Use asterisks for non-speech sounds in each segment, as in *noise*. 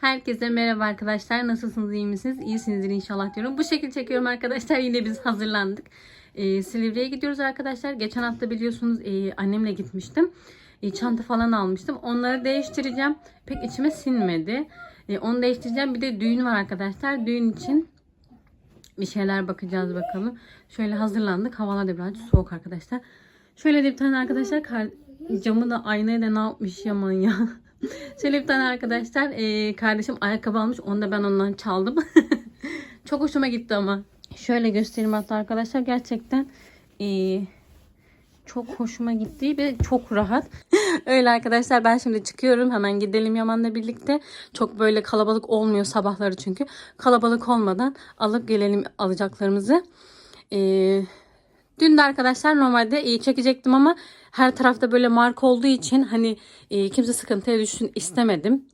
Herkese merhaba arkadaşlar. Nasılsınız? iyi misiniz? İyisinizdir inşallah diyorum. Bu şekilde çekiyorum arkadaşlar. *laughs* Yine biz hazırlandık. Ee, Silivri'ye gidiyoruz arkadaşlar. Geçen hafta biliyorsunuz e, annemle gitmiştim. E, çanta falan almıştım. Onları değiştireceğim. Pek içime sinmedi. E, onu değiştireceğim. Bir de düğün var arkadaşlar. Düğün için bir şeyler bakacağız bakalım. Şöyle hazırlandık. Havalar da birazcık soğuk arkadaşlar. Şöyle de bir tane arkadaşlar camı da aynaya da ne yapmış yaman ya. *laughs* *laughs* Şöyle bir tane arkadaşlar e, kardeşim ayakkabı almış. Onu da ben ondan çaldım. *laughs* Çok hoşuma gitti ama. Şöyle göstereyim hatta arkadaşlar. Gerçekten e, çok hoşuma gitti ve çok rahat. *laughs* Öyle arkadaşlar ben şimdi çıkıyorum. Hemen gidelim Yaman'la birlikte. Çok böyle kalabalık olmuyor sabahları çünkü. Kalabalık olmadan alıp gelelim alacaklarımızı. Eee Dün de arkadaşlar normalde e, çekecektim ama her tarafta böyle marka olduğu için hani e, kimse sıkıntıya düşsün istemedim.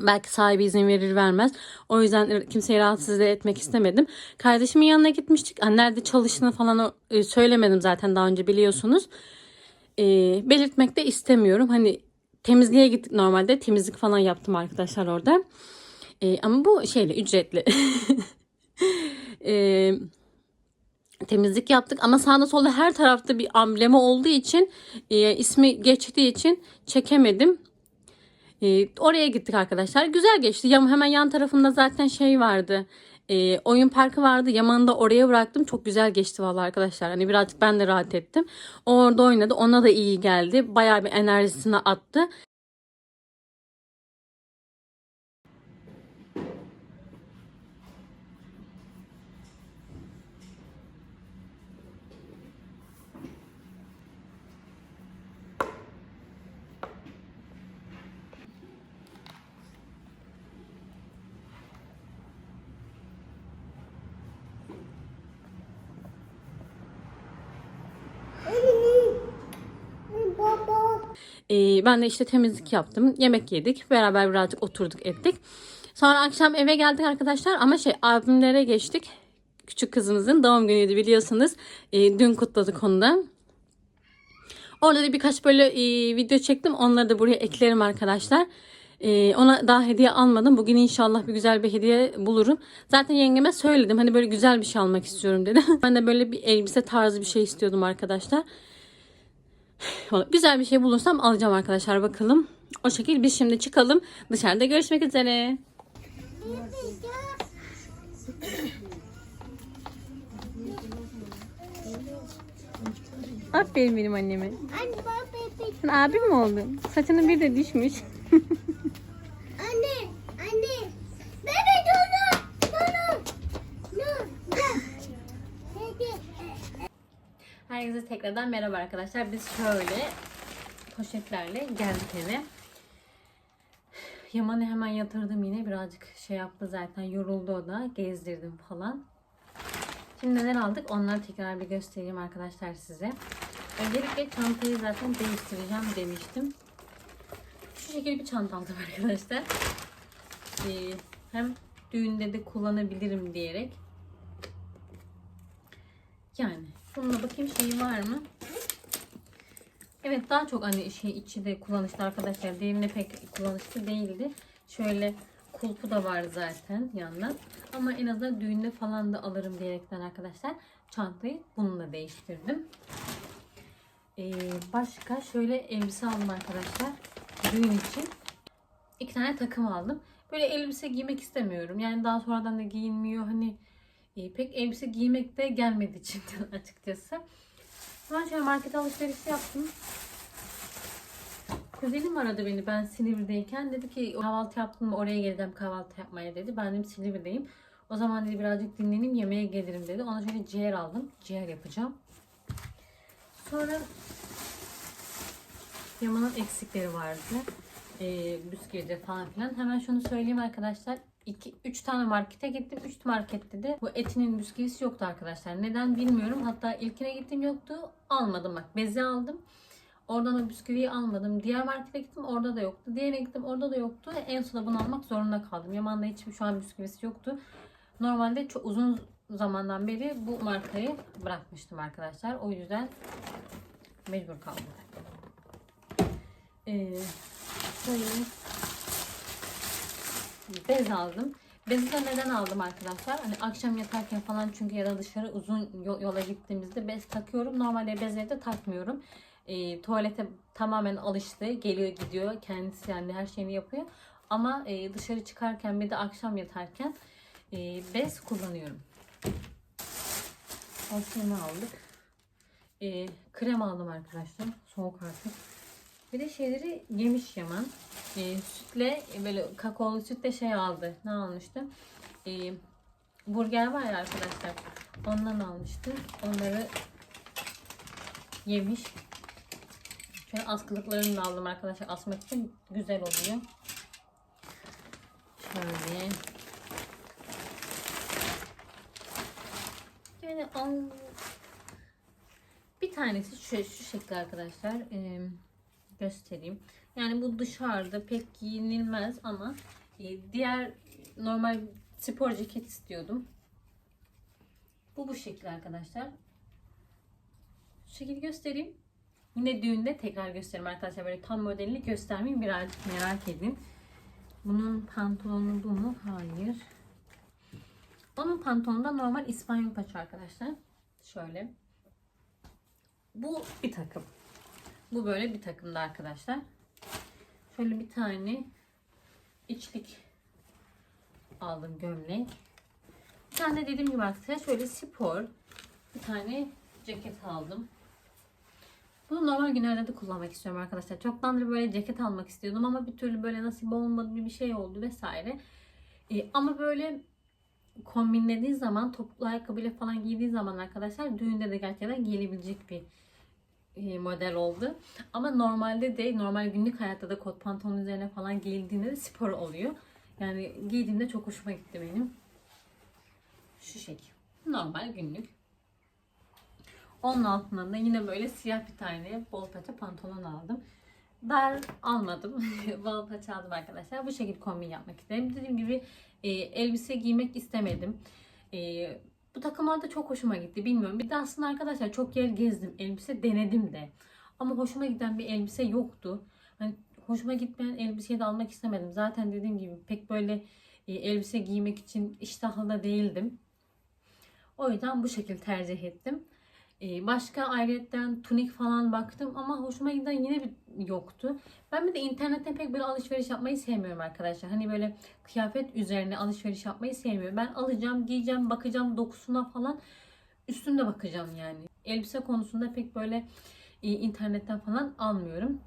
Belki sahibi izin verir vermez. O yüzden kimseyi rahatsız etmek istemedim. Kardeşimin yanına gitmiştik. Ha, Nerede çalıştığını falan e, söylemedim zaten daha önce biliyorsunuz. E, belirtmek de istemiyorum. Hani temizliğe gittik normalde. Temizlik falan yaptım arkadaşlar orada. E, ama bu şeyle ücretli. *laughs* e, temizlik yaptık ama sağda solda her tarafta bir amblemi olduğu için e, ismi geçtiği için çekemedim. E, oraya gittik arkadaşlar. Güzel geçti. Yam hemen yan tarafında zaten şey vardı. E, oyun parkı vardı. Yaman'ı da oraya bıraktım. Çok güzel geçti vallahi arkadaşlar. Hani birazcık ben de rahat ettim. Orada oynadı. Ona da iyi geldi. Bayağı bir enerjisini attı. Ee, ben de işte temizlik yaptım. Yemek yedik. Beraber birazcık oturduk ettik. Sonra akşam eve geldik arkadaşlar. Ama şey abimlere geçtik. Küçük kızımızın doğum günüydü biliyorsunuz. Ee, dün kutladık onu da. Orada da birkaç böyle e, video çektim. Onları da buraya eklerim arkadaşlar. Ee, ona daha hediye almadım. Bugün inşallah bir güzel bir hediye bulurum. Zaten yengeme söyledim. Hani böyle güzel bir şey almak istiyorum dedi. *laughs* ben de böyle bir elbise tarzı bir şey istiyordum arkadaşlar. Güzel bir şey bulursam alacağım arkadaşlar bakalım. O şekilde biz şimdi çıkalım. Dışarıda görüşmek üzere. Aferin benim anneme. Anne baba. Sen abim mi oldun? Saçının bir de düşmüş. *laughs* tekrardan merhaba arkadaşlar. Biz şöyle poşetlerle geldik eve. Yaman'ı hemen yatırdım yine. Birazcık şey yaptı zaten. Yoruldu o da. Gezdirdim falan. Şimdi neler aldık onları tekrar bir göstereyim arkadaşlar size. Öncelikle çantayı zaten değiştireceğim demiştim. Şu şekilde bir çanta aldım *laughs* arkadaşlar. Ee, hem düğünde de kullanabilirim diyerek. Yani bununla bakayım şey var mı? Evet daha çok hani şey içi de kullanışlı arkadaşlar. Diğerine pek kullanışlı değildi. Şöyle kulpu da var zaten yandan. Ama en azından düğünde falan da alırım diyerekten arkadaşlar. Çantayı bununla değiştirdim. Ee, başka şöyle elbise aldım arkadaşlar. Düğün için. İki tane takım aldım. Böyle elbise giymek istemiyorum. Yani daha sonradan da giyinmiyor. Hani e, pek elbise giymek de gelmedi için *laughs* açıkçası. Ben şöyle market alışverişi yaptım. Kuzenim aradı beni ben Silivri'deyken. Dedi ki kahvaltı yaptın mı oraya geleceğim kahvaltı yapmaya dedi. Ben dedim Silivri'deyim. O zaman dedi birazcık dinleneyim yemeğe gelirim dedi. Ona şöyle ciğer aldım. Ciğer yapacağım. Sonra Yaman'ın eksikleri vardı. Ee, bisküvide falan filan. Hemen şunu söyleyeyim arkadaşlar. 2 3 tane markete gittim. 3 markette de bu etinin bisküvisi yoktu arkadaşlar. Neden bilmiyorum. Hatta ilkine gittim yoktu. Almadım bak. Beze aldım. Oradan o bisküviyi almadım. Diğer markete gittim orada da yoktu. Diğerine gittim orada da yoktu. En sonunda bunu almak zorunda kaldım. Yaman'da hiçbir şu an bisküvisi yoktu. Normalde çok uzun zamandan beri bu markayı bırakmıştım arkadaşlar. O yüzden mecbur kaldım. Ee, bez aldım. Bezi de neden aldım arkadaşlar? Hani akşam yatarken falan çünkü ya da dışarı uzun yo- yola gittiğimizde bez takıyorum. Normalde bezleri de takmıyorum. E, tuvalete tamamen alıştı. Geliyor gidiyor. Kendisi yani her şeyini yapıyor. Ama e, dışarı çıkarken bir de akşam yatarken e, bez kullanıyorum. Aslında aldık. E, krem aldım arkadaşlar. Soğuk artık. Bir de şeyleri yemiş Yaman. E, sütle böyle kakaolu sütle şey aldı. Ne almıştı? E, burger var ya arkadaşlar. Ondan almıştı. Onları yemiş. Şöyle askılıklarını da aldım arkadaşlar. Asmak için güzel oluyor. Şöyle. Yani al. Bir tanesi şu, şu şekilde arkadaşlar. Ee, göstereyim. Yani bu dışarıda pek giyinilmez ama e, diğer normal spor ceket istiyordum. Bu bu şekilde arkadaşlar. Şu şekilde göstereyim. Yine düğünde tekrar göstereyim arkadaşlar. Böyle tam modelini göstermeyeyim. Birazcık merak edin. Bunun pantolonu bu mu? Hayır. Onun pantolonu da normal İspanyol paça arkadaşlar. Şöyle. Bu bir takım. Bu böyle bir takımda arkadaşlar. Şöyle bir tane içlik aldım gömlek. Bir tane de dediğim gibi arkadaşlar şöyle spor bir tane ceket aldım. Bunu normal günlerde de kullanmak istiyorum arkadaşlar. Çoktandır böyle ceket almak istiyordum ama bir türlü böyle nasip olmadı bir şey oldu vesaire. Ee, ama böyle kombinlediği zaman topuklu ayakkabıyla falan giydiği zaman arkadaşlar düğünde de gerçekten giyilebilecek bir model oldu. Ama normalde de normal günlük hayatta da kot pantolon üzerine falan giyildiğinde de spor oluyor. Yani giydiğimde çok hoşuma gitti benim. Şu şekil. Normal günlük. Onun altına da yine böyle siyah bir tane bol paça pantolon aldım. Dar almadım. *laughs* bol paça aldım arkadaşlar. Bu şekilde kombin yapmak istedim. Dediğim gibi e, elbise giymek istemedim. E, bu takımlar da çok hoşuma gitti. Bilmiyorum. Bir de aslında arkadaşlar çok yer gezdim. Elbise denedim de. Ama hoşuma giden bir elbise yoktu. Hani hoşuma gitmeyen elbiseyi de almak istemedim. Zaten dediğim gibi pek böyle e, elbise giymek için iştahlı da değildim. O yüzden bu şekilde tercih ettim. E, başka ayrıyetten tunik falan baktım ama hoşuma giden yine bir yoktu. Ben bir de internetten pek böyle alışveriş yapmayı sevmiyorum arkadaşlar. Hani böyle kıyafet üzerine alışveriş yapmayı sevmiyorum. Ben alacağım, giyeceğim, bakacağım dokusuna falan. Üstünde bakacağım yani. Elbise konusunda pek böyle e, internetten falan almıyorum.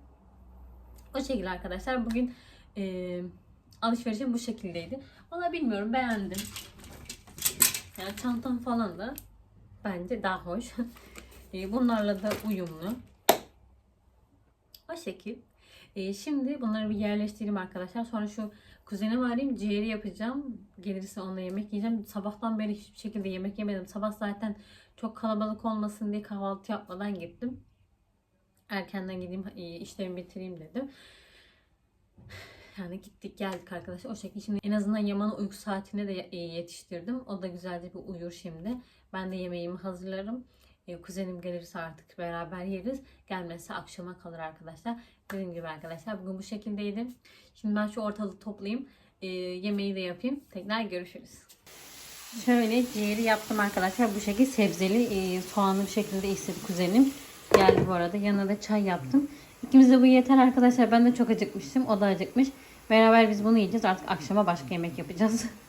O şekilde arkadaşlar bugün e, alışverişim bu şekildeydi. Valla bilmiyorum beğendim. Yani çantam falan da bence daha hoş. *laughs* E, bunlarla da uyumlu. O şekil. E, şimdi bunları bir yerleştireyim arkadaşlar. Sonra şu kuzenimi arayayım. Ciğeri yapacağım. Gelirse onunla yemek yiyeceğim. Sabahtan beri hiçbir şekilde yemek yemedim. Sabah zaten çok kalabalık olmasın diye kahvaltı yapmadan gittim. Erkenden gideyim e, işlerimi bitireyim dedim. Yani gittik geldik arkadaşlar. O şekilde şimdi en azından Yaman'ın uyku saatine de e, yetiştirdim. O da güzelce bir uyur şimdi. Ben de yemeğimi hazırlarım. E, kuzenim gelirse artık beraber yeriz. Gelmezse akşama kalır arkadaşlar. Dediğim gibi arkadaşlar bugün bu şekildeydi. Şimdi ben şu ortalığı toplayayım. E, yemeği de yapayım. Tekrar görüşürüz. Şöyle ciğeri yaptım arkadaşlar. Bu şekilde sebzeli e, soğanlı bir şekilde istedi kuzenim. Geldi bu arada. Yanına da çay yaptım. İkimize bu yeter arkadaşlar. Ben de çok acıkmıştım. O da acıkmış. Beraber biz bunu yiyeceğiz. Artık akşama başka yemek yapacağız. *laughs*